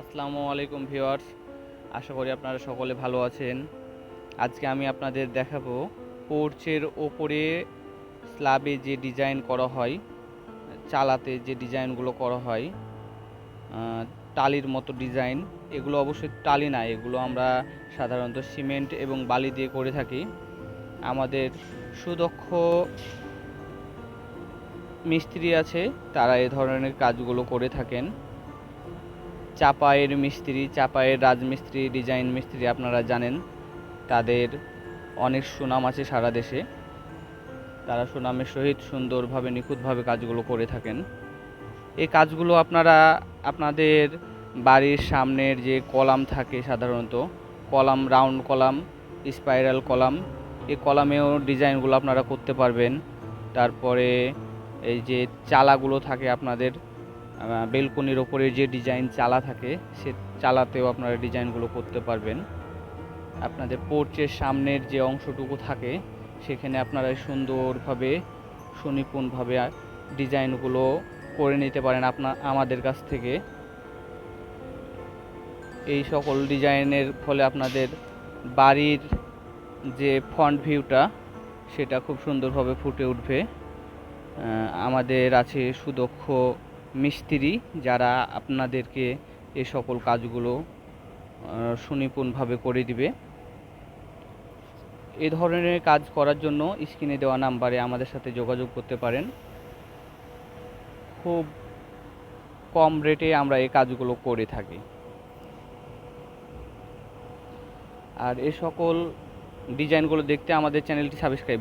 আসসালামু আলাইকুম ভিউয়ার্স, আশা করি আপনারা সকলে ভালো আছেন। আজকে আমি আপনাদের দেখাবো পোর্চের ওপরে স্ল্যাবে যে ডিজাইন করা হয়, চালাতে যে ডিজাইনগুলো করা হয় টালির মতো ডিজাইন। এগুলো অবশ্যই টালি না, এগুলো আমরা সাধারণত সিমেন্ট এবং বালি দিয়ে করে থাকি। আমাদের সুদক্ষ মিস্ত্রি আছে, তারা এ ধরনের কাজগুলো করে থাকেন। চাপায়ের মিস্ত্রি, চাপায়ের রাজমিস্ত্রি, ডিজাইন মিস্ত্রি আপনারা জানেন। তাদের অনেক সুনাম আছে সারা দেশে। তারা সুনামের সহিত সুন্দরভাবে, নিখুঁতভাবে কাজগুলো করে থাকেন। এই কাজগুলো আপনারা, আপনাদের বাড়ির সামনের যে কলাম থাকে সাধারণত, column, round column, spiral column, এই কলামেও ডিজাইনগুলো আপনারা করতে পারবেন। তারপরে এই যে চালাগুলো থাকে আপনাদের বেলকনির ওপরে যে ডিজাইন চালা থাকে, সে চালাতেও আপনারা ডিজাইনগুলো করতে পারবেন। আপনাদের পোর্চের সামনের যে অংশটুকু থাকে, সেখানে আপনারা সুন্দরভাবে, সুনিপুণভাবে ডিজাইনগুলো করে নিতে পারেন আপনার আমাদের কাছ থেকে। এই সকল ডিজাইনের ফলে আপনাদের বাড়ির যে ফ্রন্ট ভিউটা সেটা খুব সুন্দরভাবে ফুটে উঠবে। আমাদের আছে সুদক্ষ মিস্ত্রি যারা আপনাদেরকে এ সকল কাজগুলো সুনিপুণভাবে করে দিবে। এ ধরনের কাজ করার জন্য স্ক্রিনে দেওয়া নাম্বারে আমাদের সাথে যোগাযোগ করতে পারেন। খুব কম রেটে আমরা এই কাজগুলো করে থাকি। আর এ সকল ডিজাইনগুলো দেখতে আমাদের চ্যানেলটি সাবস্ক্রাইব